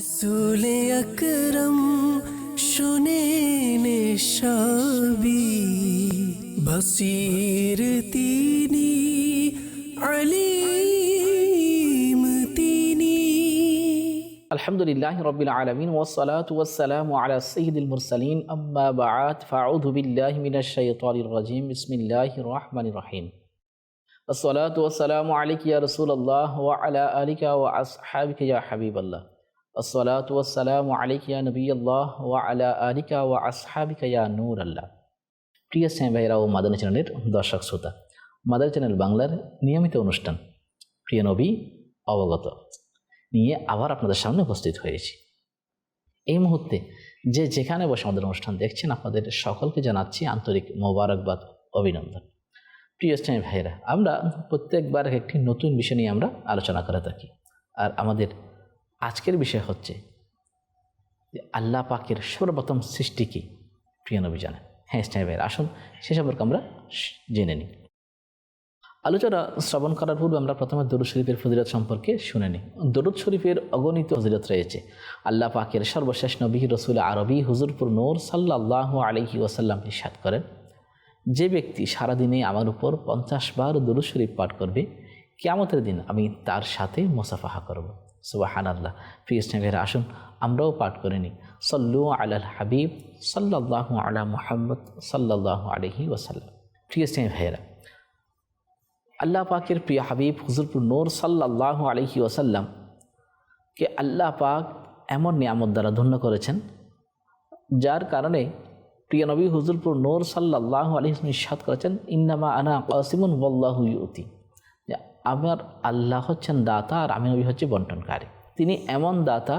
رسول اکرم شنین شابی بصیر تینی علیم تینی الحمدللہ رب العالمین والصلاة والسلام على سید المرسلین اما بعد فاعوذ باللہ من الشیطان الرجیم بسم اللہ الرحمن الرحیم الصلاة والسلام علیکی یا رسول اللہ وعلا آلکا واصحابکا یا حبیب اللہ আসসালাত ওয়াসালাম আলিকিয়া নবী আল্লাহ ওয়া আলা আলিকা ওয়া আসহাবিকা ইয়া নূর আল্লাহ প্রিয় স্যাম ভাইরা ও মাদানী চ্যানেলের দর্শক শ্রোতা, মাদানী চ্যানেল বাংলার নিয়মিত অনুষ্ঠান প্রিয় নবী অবগত নিয়ে আবার আপনাদের সামনে উপস্থিত হয়েছি। এই মুহূর্তে যে যেখানে বসে আমাদের অনুষ্ঠান দেখছেন, আপনাদের সকলকে জানাচ্ছি আন্তরিক মোবারকবাদ, অভিনন্দন। প্রিয় স্টেমী ভাইয়েরা, আমরা প্রত্যেকবার একটি নতুন বিষয় নিয়ে আমরা আলোচনা করে থাকি। আর আমাদের আজকের বিষয় হচ্ছে যে আল্লাহ পাকের সর্বপ্রথম সৃষ্টি কি? প্রিয় নবী জানেন। হ্যাঁ স্নেহ ভাইরা আসুন সে সম্পর্কে আমরা জেনে নিই। আলোচনা শ্রবণ করার পূর্বে আমরা প্রথমে দরুদ শরীফের ফজিলত সম্পর্কে শুনে নিই। দরুদ শরীফের অগণিত ফজিলত রয়েছে। আল্লাহ পাকের সর্বশেষ নবী রসুল আরবি হুজুরপুর নূর সাল্লাহ আলহি ওয়াসাল্লাম ইসাদ করেন, যে ব্যক্তি সারাদিনে আমার উপর পঞ্চাশ বার দরুদ শরীফ পাঠ করবে, কেয়ামতের দিন আমি তার সাথে মোসাফাহা করব। সুবাহান আল্লাহ প্রিয় আসুন আমরাও পাঠ করে নিই। সল্লু আলাল হাবিব সাল্লাহ আলা মোহাম্মদ সাল্লাহ আলহি ওসাল্লাম প্রিয় ভাইয়েরা, আল্লাহ পাকের প্রিয় হাবিব হুজুরপুর নূর সাল্লাহ আলহি ওসাল্লাম কে আল্লাহ পাক এমন নিয়ামত দ্বারা ধন্য করেছেন, যার কারণে প্রিয় নবী হুজুরপুর নূর সাল্লাহ আলহি সাদ করেছেন, ইন্নামা আনা কাসিমুন বল্লাহু ইউতি। আমার আল্লাহ হচ্ছেন দাতা আর আমি নবী হচ্ছে বন্টনকারী। তিনি এমন দাতা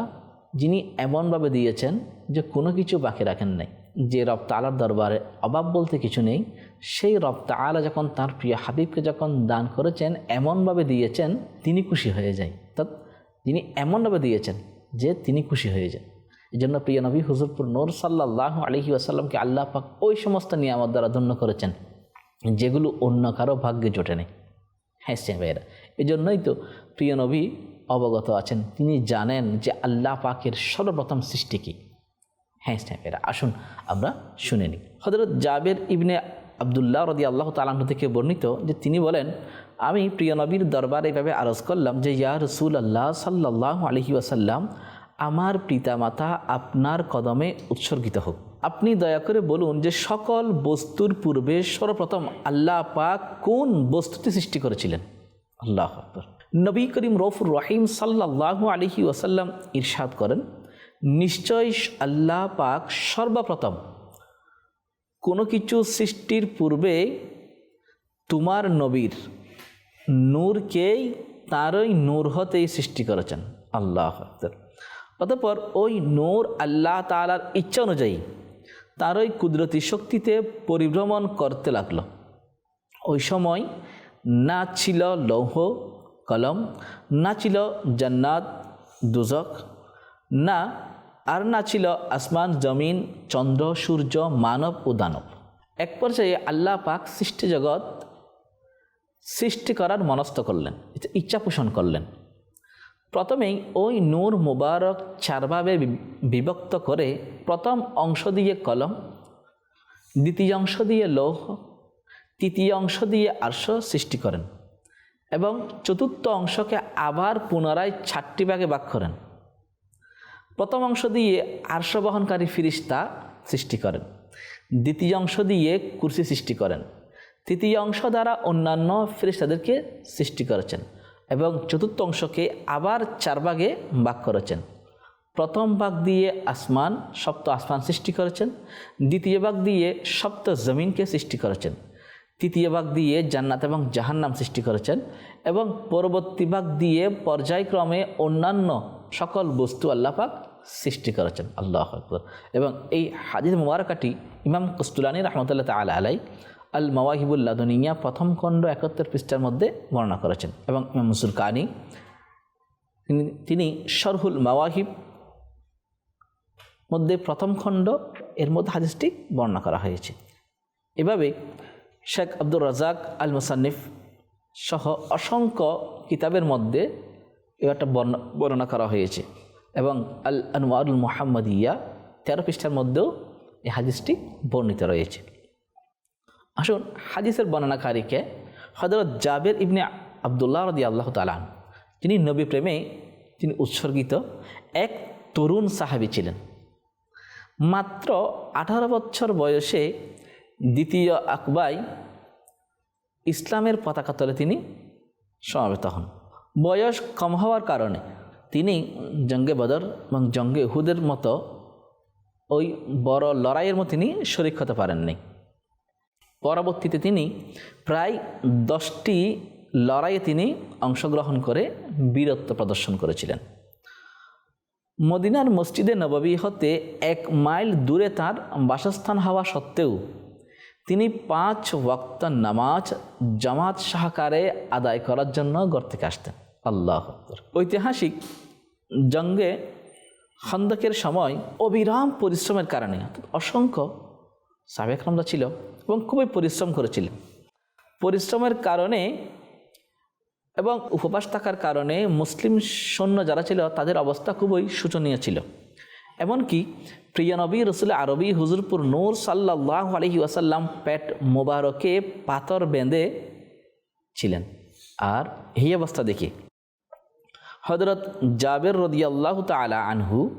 যিনি এমনভাবে দিয়েছেন যে কোনো কিছু বাকি রাখেন নাই। যে রব তালার দরবারে অভাব বলতে কিছু নেই, সেই রব তালা যখন তার প্রিয় হাবিবকে যখন দান করেছেন, এমনভাবে দিয়েছেন, তিনি খুশি হয়ে যায়। অর্থাৎ তিনি এমনভাবে দিয়েছেন যে তিনি খুশি হয়ে যান এই জন্য প্রিয় নবী হুজুরপুর নূর সাল্লাহ আলহি আসাল্লামকে আল্লাহ পাক ওই সমস্ত নিয়ামত দ্বারা ধন্য করেছেন, যেগুলো অন্য কারও ভাগ্যে জোটে নেই। হ্যাঁ ভাইয়েরা। এই জন্যই তো প্রিয় নবী অবগত আছেন। তিনি জানেন যে আল্লাহ পাকের সর্বপ্রথম সৃষ্টি কী। হ্যাঁ স্ন্যাপেরা আসুন আমরা শুনে নিই। হজরত জাবের ইবনে আবদুল্লাহ রদি আল্লাহ তালাহ থেকে বর্ণিত যে তিনি বলেন, আমি প্রিয় নবীর দরবারে এভাবে আরজ করলাম যে, ইয়া রসুল আল্লাহ সাল্লাহ আলহি আসাল্লাম আমার পিতামাতা আপনার কদমে উৎসর্গিত হোক। আপনি দয়া করে বলুন যে সকল বস্তুর পূর্বে সর্বপ্রথম আল্লাহ পাক কোন বস্তুটি সৃষ্টি করেছিলেন? আল্লাহ আকবর। নবী করিম রফুর রহিম সাল্লাহ আলহি ওয়াসাল্লাম ইরশাদ করেন, নিশ্চয় আল্লাহ পাক সর্বপ্রথম কোনো কিছু সৃষ্টির পূর্বে তোমার নবীর নূরকেই তারই নূর হতেই সৃষ্টি করেছেন। আল্লাহ আকবর। অতঃপর ওই নূর আল্লাহ তালার ইচ্ছা অনুযায়ী তারই কুদরতি শক্তিতে পরিভ্রমণ করতে লাগল। ওই সময় না ছিল লৌহ কলম, না ছিল জান্নাত, দুজক, না, আর না ছিল আসমান, জমিন, চন্দ্র, সূর্য, মানব ও দানব। এক পর্যায়ে আল্লাহ পাক সৃষ্টি জগৎ সৃষ্টি করার মনস্থ করলেন, ইচ্ছা পোষণ করলেন। প্রথমেই ওই নূর মুবারক চারভাবে বিভক্ত করে প্রথম অংশ দিয়ে কলম, দ্বিতীয় অংশ দিয়ে লৌহ, তৃতীয় অংশ দিয়ে আর্শ সৃষ্টি করেন এবং চতুর্থ অংশকে আবার পুনরায় চারটি ভাগে ভাগ করেন। প্রথম অংশ দিয়ে আর্শ বহনকারী ফিরিস্তা সৃষ্টি করেন, দ্বিতীয় অংশ দিয়ে কুর্সি সৃষ্টি করেন, তৃতীয় অংশ দ্বারা অন্যান্য ফিরিস্তাদেরকে সৃষ্টি করেছেন। এবং চতুর্থ অংশকে আবার চার ভাগে ভাগ করেছেন। প্রথম ভাগ দিয়ে আসমান, সপ্ত আসমান সৃষ্টি করেছেন। দ্বিতীয় ভাগ দিয়ে সপ্ত জমিনকে সৃষ্টি করেছেন। তৃতীয় ভাগ দিয়ে জান্নাত এবং জাহান্নাম সৃষ্টি করেছেন এবং পরবর্তী ভাগ দিয়ে পর্যায়ক্রমে অন্যান্য সকল বস্তু আল্লাহ পাক সৃষ্টি করেছেন। আল্লাহ এবং এই হাদিস মুবারকাটি ইমাম কস্তুলানি রহমতুল্লাহ তালা আলাই আল মাওয়াহিবুল্লাহ দুনিয়া প্রথম খণ্ড একাত্তর পৃষ্ঠার মধ্যে বর্ণনা করেছেন এবং ইমাম মুসুল কানি, তিনি শরহুল মাওয়াহিব মধ্যে প্রথম খণ্ড এর মধ্যে হাদিসটি বর্ণনা করা হয়েছে। এভাবে শেখ আব্দুর রাজাক আল মুসান্নিফ সহ অসংখ্য কিতাবের মধ্যে এ একটা বর্ণ- বর্ণনা করা হয়েছে এবং আল আনোয়ারুল মোহাম্মদ ইয়া তেরো পৃষ্ঠার মধ্যেও এই হাদিসটি বর্ণিত রয়েছে। আসুন হাদিসের বর্ণনাকারীকে হজরত জাবের ইবনে আবদুল্লাহ রদি আল্লাহ তালান যিনি নবী প্রেমে তিনি উৎসর্গিত এক তরুণ সাহাবি ছিলেন। মাত্র আঠারো বছর বয়সে দ্বিতীয় আকবাই ইসলামের পতাকা তলে তিনি সমাবেত হন। বয়স কম হওয়ার কারণে তিনি জঙ্গে বদর এবং জঙ্গে হুদের মতো ওই বড় লড়াইয়ের মতো তিনি শরিক হতে পারেননি। পরবর্তীতে তিনি প্রায় দশটি লড়াইয়ে তিনি অংশগ্রহণ করে বীরত্ব প্রদর্শন করেছিলেন। মদিনার মসজিদে নববী হতে এক মাইল দূরে তার বাসস্থান হওয়া সত্ত্বেও তিনি পাঁচ ওয়াক্ত নামাজ জামাত সহকারে আদায় করার জন্য ঘর থেকে আসতেন। আল্লাহ ঐতিহাসিক জঙ্গে খন্দকের সময় অবিরাম পরিশ্রমের কারণে অসংখ্য সাবেকরামরা ছিল এবং খুবই পরিশ্রম করেছিলেন পরিশ্রমের কারণে এবং উপবাস থাকার কারণে মুসলিম সৈন্য যারা ছিল তাদের অবস্থা খুবই শোচনীয় ছিল। এমনকি প্রিয় নবী রসুল আরবি হুজুরপুর নূর সাল্লাহ আলহি ওয়াসাল্লাম পেট মোবারকে পাথর বেঁধে ছিলেন। আর এই অবস্থা দেখে। হজরত জাবের রদিয়াল্লাহ তালা আনহু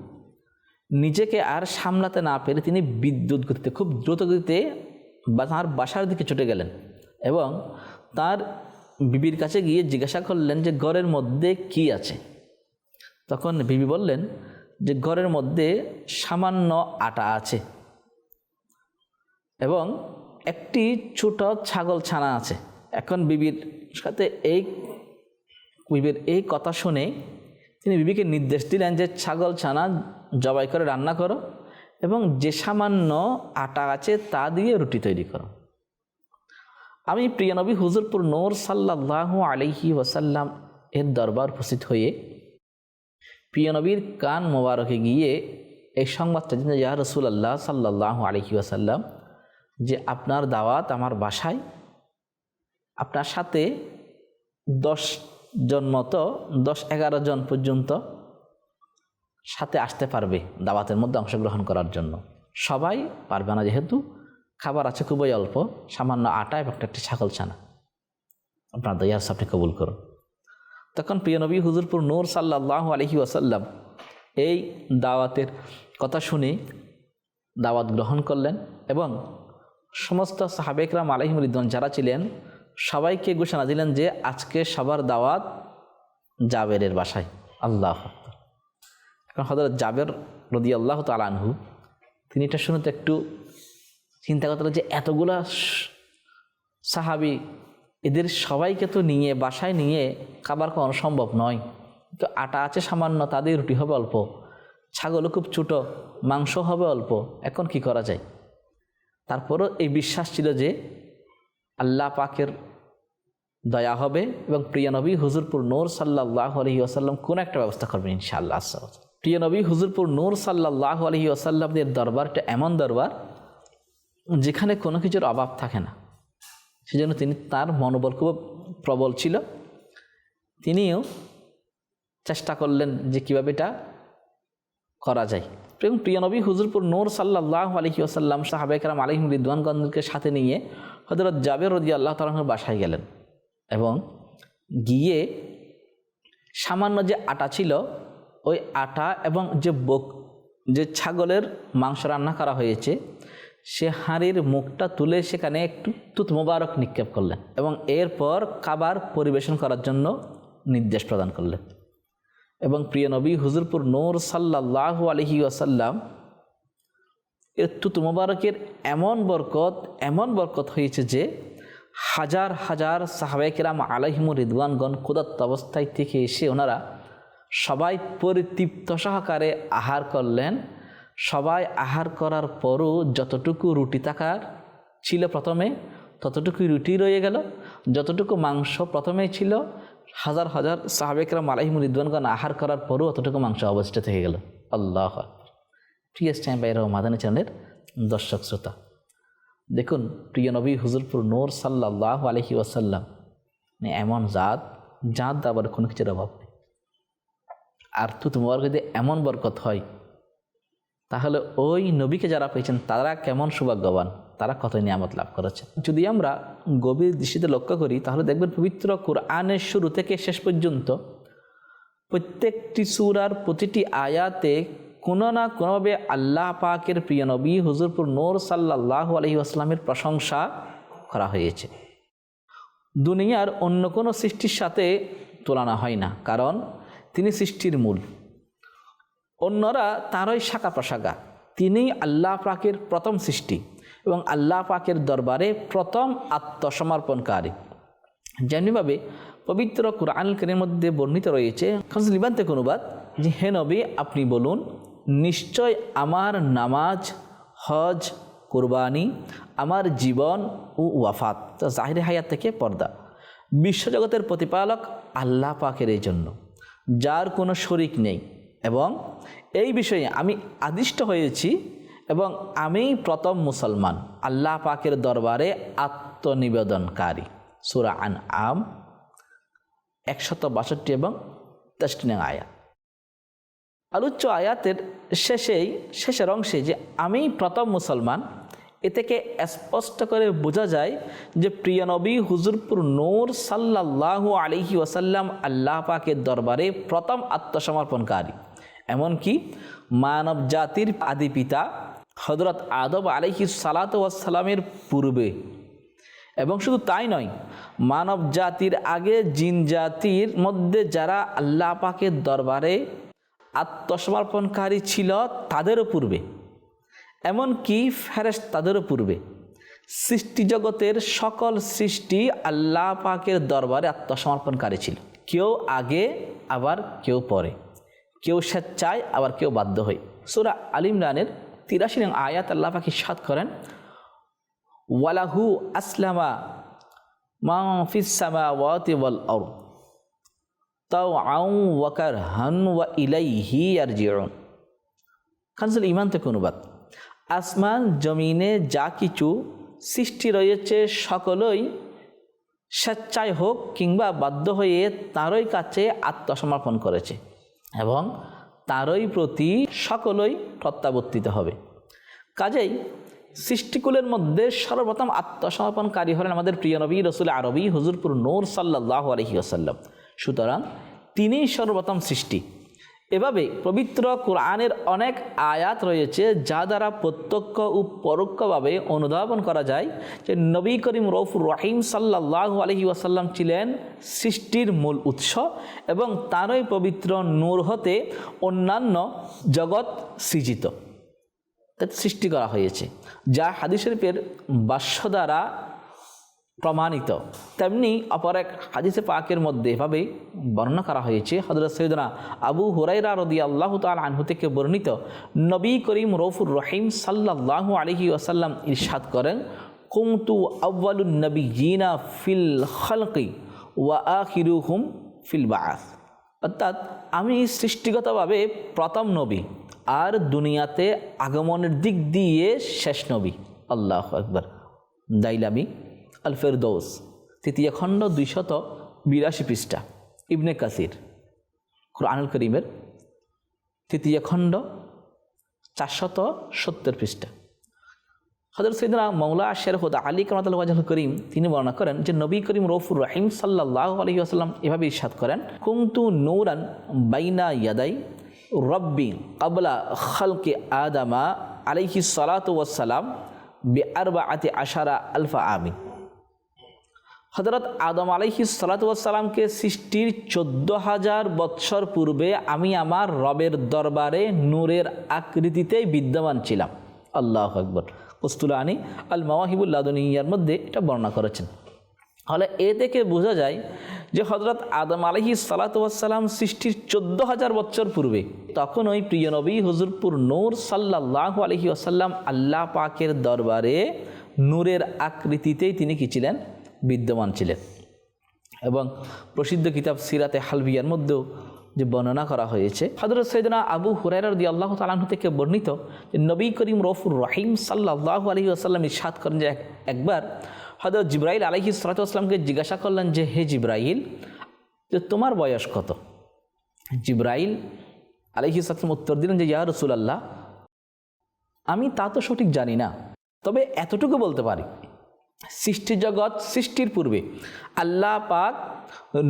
নিজেকে আর সামলাতে না পেরে তিনি বিদ্যুৎ গতিতে, খুব দ্রুত গতিতে বা তাঁর বাসার দিকে ছুটে গেলেন এবং তার বিবির কাছে গিয়ে জিজ্ঞাসা করলেন যে, ঘরের মধ্যে কি আছে? তখন বিবি বললেন যে, ঘরের মধ্যে সামান্য আটা আছে এবং একটি ছোট ছাগল ছানা আছে। এখন বিবির সাথে এই, বিবির এই কথা শুনে তিনি বিবিকে নির্দেশ দিলেন যে, ছাগল ছানা জবাই করে রান্না করো এবং যে সামান্য আটা আছে তা দিয়ে রুটি তৈরি করো। আমি প্রিয় নবী হুজুরপুর নোর সাল্লাহ আলহি ওয়াসাল্লাম এর দরবার উপস্থিত হয়ে প্রিয় নবীর কান মোবারকে গিয়ে এই সংবাদটা দিন ইয়া রসুল আল্লাহ সাল্লাহ আলহি ওয়াসাল্লাম, যে আপনার দাওয়াত আমার বাসায়, আপনার সাথে দশ জন মতো দশ এগারো জন পর্যন্ত সাথে আসতে পারবে দাওয়াতের মধ্যে অংশগ্রহণ করার জন্য। সবাই পারবে না যেহেতু খাবার আছে খুবই অল্প, সামান্য আটা এবং একটা ছাগল ছানা। আপনার দয়াস আপনি কবুল করুন। তখন প্রিয় নবী হুজুরপুর নূর সাল্লাহ আলহি ওয়াসাল্লাম এই দাওয়াতের কথা শুনে দাওয়াত গ্রহণ করলেন এবং সমস্ত সাহাবেকরাম আলহিম রিদন যারা ছিলেন সবাইকে ঘোষণা দিলেন যে আজকে সবার দাওয়াত জাবেরের বাসায়। আল্লাহ এখন হজরত জাবের রদি আল্লাহ তালানহু তিনি এটা শুনে তো একটু চিন্তা করতে যে এতগুলা সাহাবি, এদের সবাইকে তো নিয়ে, বাসায় নিয়ে খাবার খাওয়ানো সম্ভব নয়। তো আটা আছে সামান্য, তাদের রুটি হবে অল্প ছাগলও খুব ছোটো, মাংস হবে অল্প, এখন কি করা যায়? তারপরও এই বিশ্বাস ছিল যে আল্লাহ পাকের দয়া হবে এবং প্রিয় নবী হুজুরপুর নূর সাল্লাহ আলহি আসাল্লাম কোন একটা ব্যবস্থা করবেন ইনশাআল্লাহ আস্তে। প্রিয় নবী হুজুরপুর নূর সাল্লাহ আলহি আসাল্লামদের দরবারটা এমন দরবার যেখানে কোনো কিছুর অভাব থাকে না। সেজন্য তিনি তার মনোবল খুব প্রবল ছিল। তিনিও চেষ্টা করলেন যে কীভাবে এটা করা যায়। এবং প্রিয় নবী হুজুরপুর নূর সাল্লাহ আলহি আসাল্লাম সাহাবেকরাম আলহিম রিদওয়ানগঞ্জকে সাথে নিয়ে হজরত জাবের রদি আল্লাহ তালাহর বাসায় গেলেন এবং গিয়ে সামান্য যে আটা ছিল, ওই আটা এবং যে বক, যে ছাগলের মাংস রান্না করা হয়েছে, সে হাঁড়ির মুখটা তুলে সেখানে একটু তুত মোবারক নিক্ষেপ করলেন এবং এরপর খাবার পরিবেশন করার জন্য নির্দেশ প্রদান করলেন। এবং প্রিয় নবী, হুজুরপুর নূর সাল্লাহ আলহি আসাল্লাম এর তুত মোবারকের এমন বরকত এমন বরকত হয়েছে যে হাজার হাজার সাহাবাইকেরাম আলহিমুর রিদওয়ানগণ ক্ষুদত্ত অবস্থায় থেকে এসে ওনারা সবাই পরিতৃপ্ত সহকারে আহার করলেন। সবাই আহার করার পরও যতটুকু রুটি থাকার ছিল প্রথমে ততটুকু রুটি রয়ে গেল। যতটুকু মাংস প্রথমেই ছিল, হাজার হাজার সাহাবেকরাম আলহিমুর রিদওয়ানগণ আহার করার পরও অতটুকু মাংস অবশিষ্ট থেকে গেল। আল্লাহ প্রিয় টাইম বাইর মাদানী চ্যানেলের দর্শক শ্রোতা, দেখুন, প্রিয় নবী হুজুরপুর নোর সাল্লাহ আলহি ওয়াসাল্লাম মানে এমন জাত জাত আবার কোনো কিছুর অভাব নেই। আর তুত যদি এমন বরকত হয়, তাহলে ওই নবীকে যারা পেয়েছেন, তারা কেমন সৌভাগ্যবান, তারা কত নিয়ামত লাভ করেছে। যদি আমরা গভীর দৃষ্টিতে লক্ষ্য করি, তাহলে দেখবেন পবিত্র কোরআনের শুরু থেকে শেষ পর্যন্ত প্রত্যেকটি সুরার প্রতিটি আয়াতে কোনো না কোনোভাবে আল্লাহ পাকের প্রিয় নবী হুজুরপুর নূর সাল্লাহ আলহি আসলামের প্রশংসা করা হয়েছে। দুনিয়ার অন্য কোনো সৃষ্টির সাথে তুলনা হয় না, কারণ তিনি সৃষ্টির মূল। অন্যরা তারই শাখা প্রশাখা। তিনি আল্লাহ পাকের প্রথম সৃষ্টি এবং আল্লাহ পাকের দরবারে প্রথম আত্মসমর্পণকারী। যেমনিভাবে পবিত্র কোরআন কেনের মধ্যে বর্ণিত রয়েছে লিবান থেকে অনুবাদ যে, হে নবী, আপনি বলুন নিশ্চয় আমার নামাজ, হজ, কুরবানি, আমার জীবন ও ওয়াফাত। তো জাহির হায়াত থেকে পর্দা। বিশ্বজগতের প্রতিপালক আল্লাহ পাকের এই জন্য, যার কোনো শরিক নেই। এবং এই বিষয়ে আমি আদিষ্ট হয়েছি এবং আমি প্রথম মুসলমান। আল্লাহ পাকের দরবারে আত্মনিবেদনকারী। সুরা আন আম একশত বাষট্টি এবং তেষট্টি নং আয়াত। আলোচ্য আয়াতের শেষেই, শেষের অংশে যে আমি প্রথম মুসলমান, এ থেকে স্পষ্ট করে বোঝা যায় যে প্রিয় নবী হুজুরপুর নূর সাল্লাহ আলিহি ওয়াসাল্লাম আল্লাহ পাকের দরবারে প্রথম আত্মসমর্পণকারী। এমনকি মানব জাতির আদি পিতা হজরত আদব আলিহি সালাত ওয়াসাল্লামের পূর্বে। এবং শুধু তাই নয়, মানব জাতির আগে জিন জাতির মধ্যে যারা আল্লাহ পাকের দরবারে আত্মসমর্পণকারী ছিল তাদেরও পূর্বে। এমনকি ফেরেস তাদেরও পূর্বে। সৃষ্টি জগতের সকল সৃষ্টি আল্লাহ পাকের দরবারে আত্মসমর্পণকারী ছিল। কেউ আগে, আবার কেউ পরে। কেউ স্বেচ্ছায়, আবার কেউ বাধ্য হয়। সুরা আলিমরানের তিরাশি নং আয়াত আল্লাহ পাখি সাত করেন, ওয়ালাহু আসলামা মা ফিসামা ওয়াতি ওয়াল আরদ। তাও আউ ওয়াকার ওয়া আর খানসুল ইমান থেকে অনুবাদ। আসমান, জমিনে যা কিছু সৃষ্টি রয়েছে, সকলই স্বেচ্ছায় হোক কিংবা বাধ্য হয়ে তারই কাছে আত্মসমর্পণ করেছে এবং তারই প্রতি সকলই প্রত্যাবর্তিত হবে। কাজেই সৃষ্টিকুলের মধ্যে সর্বপ্রথম আত্মসমর্পণকারী হলেন আমাদের প্রিয় নবী রসুল আরবি হুজুরপুর নূর সাল্লাহ আলহি আসাল্লাম সুতরাং তিনিই সর্বপ্রথম সৃষ্টি। এভাবে পবিত্র কোরআনের অনেক আয়াত রয়েছে, যা দ্বারা প্রত্যক্ষ ও পরোক্ষভাবে অনুধাবন করা যায় যে নবী করিম রফুর রাহিম সাল্লাহ আলহি ওয়াসাল্লাম ছিলেন সৃষ্টির মূল উৎস এবং তারই পবিত্র নূর হতে অন্যান্য জগৎ সৃজিত। সৃষ্টি করা হয়েছে, যা হাদিস শরীফের বাস্য দ্বারা প্রমাণিত। তেমনি অপর এক হাদিসে পাকের মধ্যে এভাবে বর্ণনা করা হয়েছে হজরত সৈদনা আবু হুরাইরা রদি আল্লাহ তাল আনহু থেকে বর্ণিত, নবী করিম রফুর রহিম সাল্লাহ আলহি আসাল্লাম ইরশাদ করেন, কুমতু আব্বালুন নবী জিনা ফিল খলকি ওয়া আখিরুহুম ফিল বাস অর্থাৎ আমি সৃষ্টিগতভাবে প্রথম নবী, আর দুনিয়াতে আগমনের দিক দিয়ে শেষ নবী। আল্লাহ একবার দাইলামি আল ফেরদৌস তৃতীয় খণ্ড দুইশত বিরাশি পৃষ্ঠা, ইবনে কাসির, কোরআনুল করিমের তৃতীয় খণ্ড চারশত সত্তর পৃষ্ঠা। হজরত সৈদনা মৌলা শের হুদা আলী কামাতাল ওয়াজাল করিম, তিনি বর্ণনা করেন যে নবী করিম রফুর রাহিম সাল্লাহ আলহি আসাল্লাম এভাবে ইসাদ করেন কুমতু নৌরান বাইনা ইয়াদাই রব্বি কাবলা খালকে আদামা আলাইহি সালাত ওয়াসালাম বে আরবা আতে আশারা আলফা আমি হজরত আদম আলাইহি সালাতামকে সৃষ্টির চোদ্দ হাজার বৎসর পূর্বে আমি আমার রবের দরবারে নূরের আকৃতিতেই বিদ্যমান ছিলাম। আল্লাহ আকবর। কস্তুলা আনি আল মাওয়াহিবুল্লাদনিয়ার মধ্যে এটা বর্ণনা করেছেন। তাহলে এ থেকে বোঝা যায় যে হজরত আদম আলহি সালাতাম সৃষ্টির চোদ্দ হাজার বছর পূর্বে তখন ওই প্রিয় নবী হুজুরপুর নূর সাল্লাহ আলহি আসাল্লাম আল্লাহ পাকের দরবারে নূরের আকৃতিতেই তিনি কি ছিলেন? বিদ্যমান ছিলেন। এবং প্রসিদ্ধ কিতাব সিরাতে হালবিয়ার মধ্যেও যে বর্ণনা করা হয়েছে হজরত সৈদনা আবু হুরাইর দি আল্লাহ তালাহু থেকে বর্ণিত যে নবী করিম রফুর রহিম সাল্লাহ আলহি আসাল্লাম ইসাদ করেন যে একবার হজরত জিব্রাইল আলহি সালাতামকে জিজ্ঞাসা করলেন যে, হে জিব্রাইল, যে তোমার বয়স কত? জিব্রাইল আলহি সালাম উত্তর দিলেন যে, ইয়া রসুলাল্লাহ, আমি তা তো সঠিক জানি না, তবে এতটুকু বলতে পারি। সৃষ্টি জগৎ, সৃষ্টির পূর্বে। আল্লাহ পাক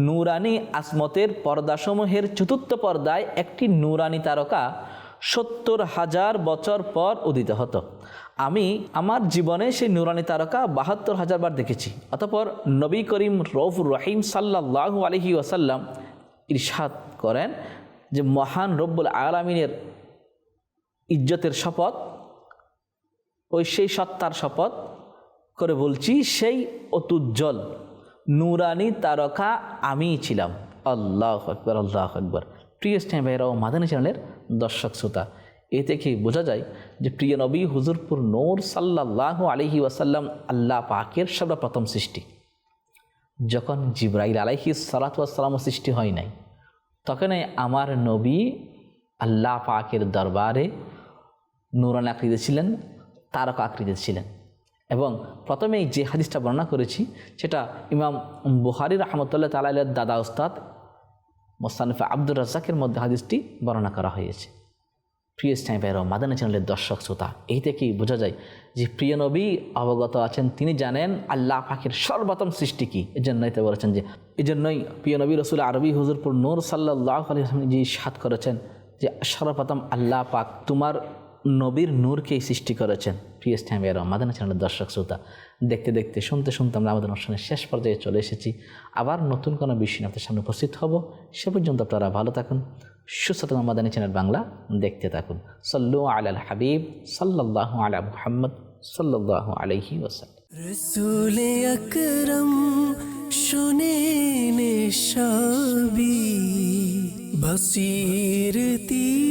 নুরানি আসমতের পর্দাসমূহের চতুর্থ পর্দায় একটি নুরানি তারকা সত্তর হাজার বছর পর উদিত হতো। আমি আমার জীবনে সেই নুরানি তারকা বাহাত্তর হাজার বার দেখেছি। অতপর নবী করিম রৌফুর রহিম সাল্লাহ আলহি ওয়াসাল্লাম ইরশাদ করেন যে মহান রব্বুল আলমিনের ইজ্জতের শপথ, ওই সেই সত্তার শপথ করে বলছি, সেই অতুজ্জ্বল, নুরানি তারকা আমিই ছিলাম। আল্লাহ আকবর আল্লাহ আকবর। প্রিয় স্নেহ ভাইরা ও মাদানী চ্যানেলের দর্শক শ্রোতা এ থেকে বোঝা যায় যে প্রিয় নবী হুজুরপুর নূর সাল্লাহ আলহি ওয়াসাল্লাম আল্লাহ পাকের সর্বপ্রথম সৃষ্টি। যখন জিব্রাইল আলাইহি সালাতাম সৃষ্টি হয় নাই তখনই আমার নবী আল্লাহ পাকের দরবারে নুরান আকৃতি ছিলেন, তারকা আকৃতি ছিলেন। এবং প্রথমেই যে হাদিসটা বর্ণনা করেছি, সেটা ইমাম বুহারি রহমতুল্লাহ তালের দাদা উস্তাদ মোস্তানিফা আব্দুর রাজাকের মধ্যে হাদিসটি বর্ণনা করা হয়েছে। প্রিয় স্নাইপার মাদানী চ্যানেলের দর্শক, শ্রোতা, এই থেকেই বোঝা যায় যে প্রিয় নবী অবগত আছেন, তিনি জানেন আল্লাহ পাখির সর্বপ্রথম সৃষ্টি কী। এই জন্যই তো বলেছেন যে এই জন্যই প্রিয় নবী রসুল আরবি হুজুরপুর নূর সাল্লাহ আলী যে সাত করেছেন যে, সর্বপ্রথম আল্লাহ পাক তোমার নবীর নূরকেই সৃষ্টি করেছেন। প্রিয় স্থানীয় মাদানা চ্যানেলের দর্শক, শ্রোতা, দেখতে দেখতে, শুনতে শুনতে আমরা আমাদের অনুষ্ঠানের শেষ পর্যায়ে চলে এসেছি। আবার নতুন কোনো বিষয় আপনাদের সামনে উপস্থিত হব। সে পর্যন্ত আপনারা ভালো থাকুন, সুস্থ মাদানী চ্যানেল বাংলা দেখতে থাকুন। সল্লু আল হাবিব সাল্লাহ আলা মুহাম্মদ সাল্লাহ আলহি ওসাল্লাম রসুলে আকরম শোনেন সবই বসিরতি